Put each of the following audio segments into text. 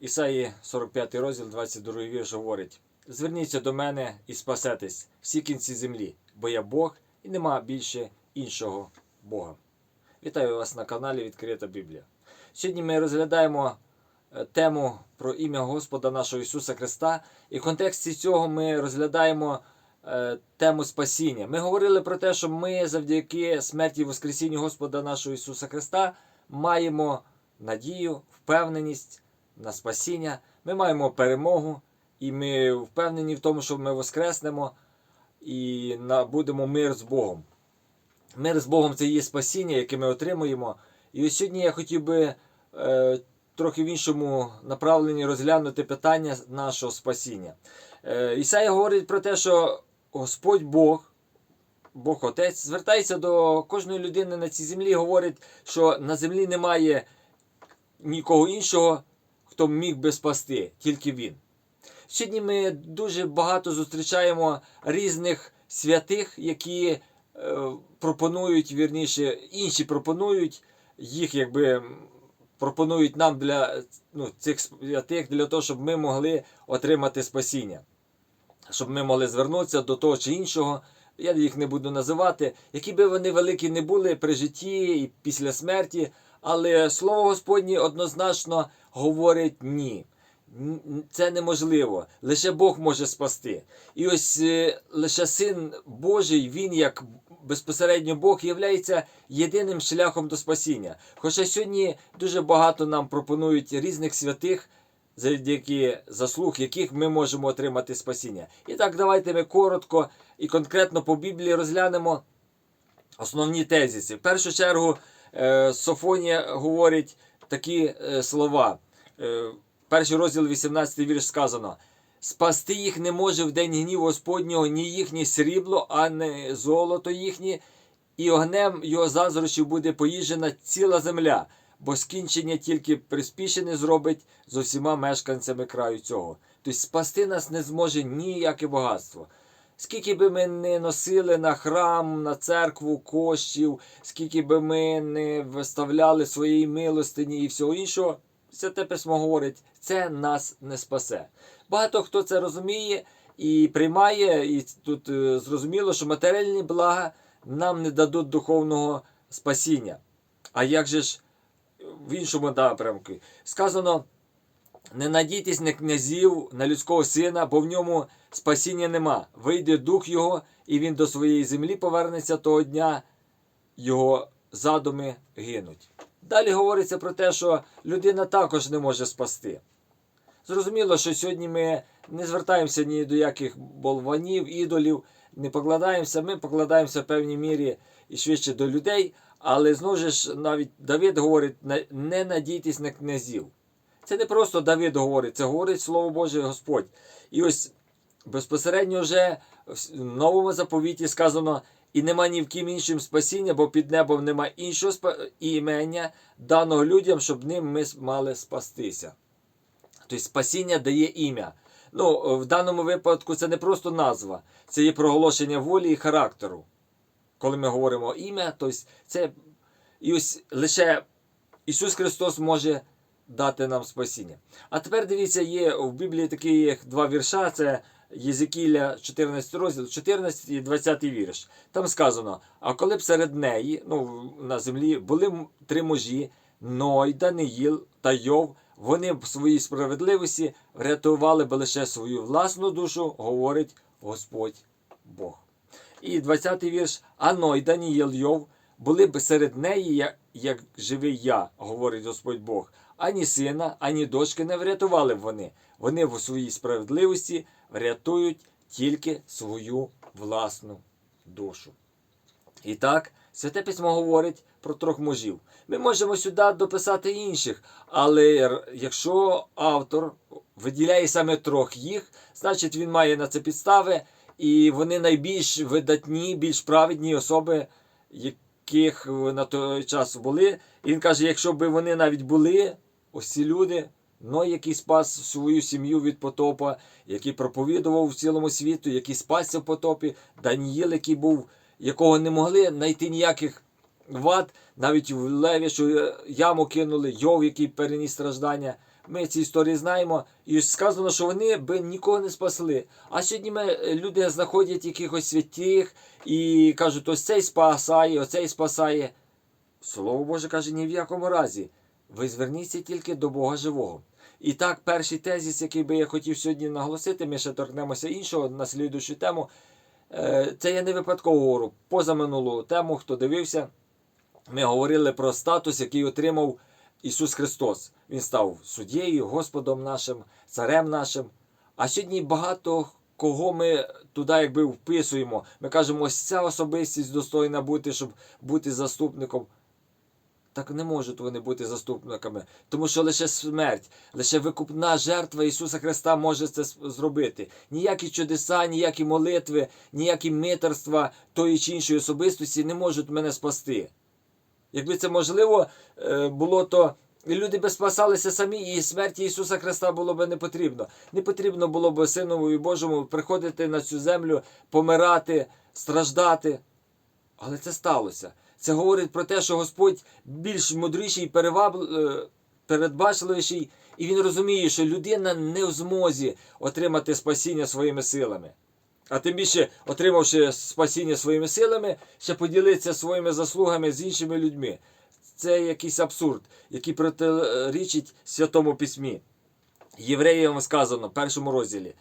Ісаї 45 розділ, 22 вірш говорить: Зверніться до мене і спасетесь всі кінці землі, бо я Бог і нема більше іншого Бога. Вітаю вас на каналі Відкрита Біблія. Сьогодні ми розглядаємо е, тему про ім'я Господа нашого Ісуса Христа, і в контексті цього ми розглядаємо е, тему спасіння. Ми говорили про те, що ми завдяки смерті Воскресінню Господа нашого Ісуса Христа маємо надію, впевненість на спасіння, ми маємо перемогу, і ми впевнені в тому, що ми воскреснемо і набудемо мир з Богом. Мир з Богом це є спасіння, яке ми отримуємо. І ось сьогодні я хотів би е, трохи в іншому направленні розглянути питання нашого спасіння. Е, Ісая говорить про те, що Господь Бог, Бог Отець, звертається до кожної людини на цій землі говорить, що на землі немає нікого іншого, хто міг би спасти, тільки Він. Сьогодні ми дуже багато зустрічаємо різних святих, які е, пропонують, вірніше, інші пропонують їх, якби пропонують нам для ну, цих святих для того, щоб ми могли отримати спасіння, щоб ми могли звернутися до того чи іншого. Я їх не буду називати, які би вони великі не були при житті і після смерті, але слово Господнє однозначно говорить ні. Це неможливо. Лише Бог може спасти. І ось е, лише Син Божий, він як безпосередньо Бог, є єдиним шляхом до спасіння. Хоча сьогодні дуже багато нам пропонують різних святих, завдяки заслуг яких ми можемо отримати спасіння. І так, давайте ми коротко і конкретно по Біблії розглянемо основні тезиси. В першу чергу Софонія говорить такі е, слова. Е, перший розділ 18 вірш сказано: Спасти їх не може в день гніву Господнього ні їхнє срібло, а не золото їхнє, і огнем його заздрощів буде поїжджена ціла земля, бо скінчення тільки приспішене зробить з усіма мешканцями краю цього. Тобто спасти нас не зможе ніяке багатство. Скільки би ми не носили на храм, на церкву коштів, скільки би ми не виставляли своєї милостині і всього іншого, Святе письмо говорить, це нас не спасе. Багато хто це розуміє і приймає, і тут е, зрозуміло, що матеріальні блага нам не дадуть духовного спасіння. А як же ж в іншому напрямку? Сказано, не надійтесь на князів, на людського сина, бо в ньому спасіння нема. Вийде дух його, і він до своєї землі повернеться того дня, його задуми гинуть. Далі говориться про те, що людина також не може спасти. Зрозуміло, що сьогодні ми не звертаємося ні до яких болванів, ідолів, не покладаємося, ми покладаємося в певній мірі і швидше до людей, але знову ж навіть Давид говорить, не надійтесь на князів. Це не просто Давид говорить, це говорить Слово Боже Господь. І ось безпосередньо вже в новому заповіті сказано, і нема ні в ким іншим спасіння, бо під небом нема іншого імення, даного людям, щоб ним ми мали спастися. Тобто спасіння дає ім'я. Ну, в даному випадку це не просто назва, це є проголошення волі і характеру. Коли ми говоримо ім'я, то це і ось лише Ісус Христос може дати нам спасіння. А тепер дивіться, є в Біблії такі два вірша: це Єзекіля, 14 розділ, 14 і 20 вірш. Там сказано: а коли б серед неї, ну на землі, були три мужі, Ной, Даниїл та Йов, вони б в своїй справедливості врятували б лише свою власну душу, говорить Господь Бог. І 20-й вірш: А Ной, Даніїл, Йов були б серед неї, як, як живий я, говорить Господь Бог. Ані сина, ані дочки не врятували б вони. Вони в своїй справедливості врятують тільки свою власну душу. І так, Святе Письмо говорить про трьох мужів. Ми можемо сюди дописати інших, але якщо автор виділяє саме трьох їх, значить він має на це підстави, і вони найбільш видатні, більш праведні особи, яких на той час були. І він каже, якщо б вони навіть були, ось ці люди, Ной, який спас свою сім'ю від потопа, який проповідував в цілому світу, який спасся в потопі, Даніїл, який був, якого не могли знайти ніяких вад, навіть в леві, що яму кинули, Йов, який переніс страждання. Ми ці історії знаємо, і сказано, що вони би нікого не спасли. А сьогодні ми, е, люди знаходять якихось святих і кажуть, ось цей спасає, оцей спасає. Слово Боже каже, ні в якому разі. Ви зверніться тільки до Бога живого. І так, перший тезіс, який би я хотів сьогодні наголосити, ми ще торкнемося іншого на слідуючу тему. Е, Це я не випадково говорю. Поза минулу тему, хто дивився, ми говорили про статус, який отримав Ісус Христос. Він став суддєю, Господом нашим, царем нашим. А сьогодні багато кого ми туди якби вписуємо. Ми кажемо, ось ця особистість достойна бути, щоб бути заступником. Так не можуть вони бути заступниками, тому що лише смерть, лише викупна жертва Ісуса Христа може це зробити. Ніякі чудеса, ніякі молитви, ніякі митерства тої чи іншої особистості не можуть мене спасти. Якби це можливо е, було, то люди би спасалися самі, і смерті Ісуса Христа було б не потрібно. Не потрібно було б Синові Божому приходити на цю землю, помирати, страждати. Але це сталося. Це говорить про те, що Господь більш мудріший, переваб... е, передбачливіший, і він розуміє, що людина не в змозі отримати спасіння своїми силами. А тим більше, отримавши спасіння своїми силами, ще поділитися своїми заслугами з іншими людьми. Це якийсь абсурд, який протирічить Святому Письмі. Євреям сказано в першому розділі.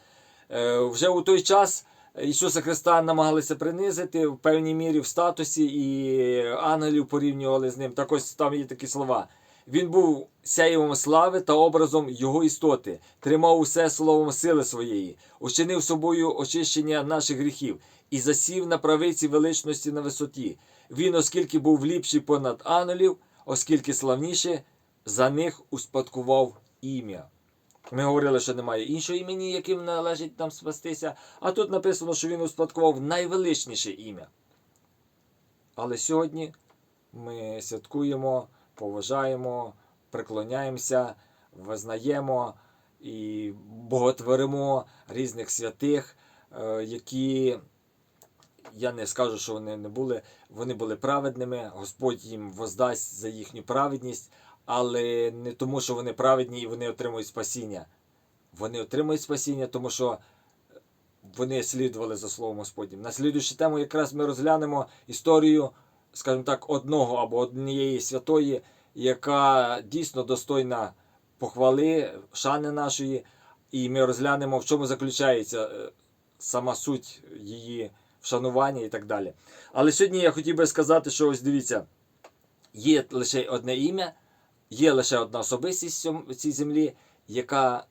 Е, Вже у той час Ісуса Христа намагалися принизити в певній мірі в статусі, і ангелів порівнювали з ним. Так ось там є такі слова. Він був сяєвом слави та образом його істоти, тримав усе словом сили своєї, учинив собою очищення наших гріхів і засів на правиці величності на висоті. Він, оскільки був ліпший понад ангелів, оскільки славніше, за них успадкував ім'я. Ми говорили, що немає іншого імені, яким належить нам спастися. А тут написано, що він успадкував найвеличніше ім'я. Але сьогодні ми святкуємо, поважаємо, преклоняємося, визнаємо і боготворимо різних святих, е, які, я не скажу, що вони не були, вони були праведними, Господь їм воздасть за їхню праведність, але не тому, що вони праведні і вони отримують спасіння. Вони отримують спасіння, тому що вони слідували за Словом Господнім. На слідуючу тему якраз ми розглянемо історію, скажімо так, одного або однієї святої, яка дійсно достойна похвали, шани нашої, і ми розглянемо, в чому заключається е, сама суть її вшанування і так далі. Але сьогодні я хотів би сказати, що ось дивіться, є лише одне ім'я, є лише одна особистість в цій землі, яка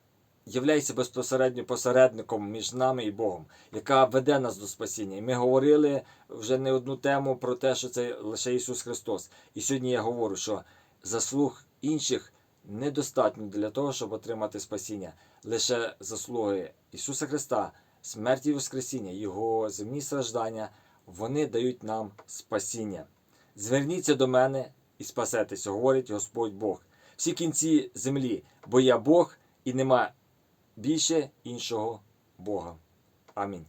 являється безпосередньо посередником між нами і Богом, яка веде нас до спасіння. І ми говорили вже не одну тему про те, що це лише Ісус Христос. І сьогодні я говорю, що заслуг інших недостатньо для того, щоб отримати спасіння. Лише заслуги Ісуса Христа, смерті і Воскресіння, Його земні страждання, вони дають нам спасіння. Зверніться до мене і спасетеся, говорить Господь Бог. Всі кінці землі, бо я Бог і нема більше іншого Бога. Амінь.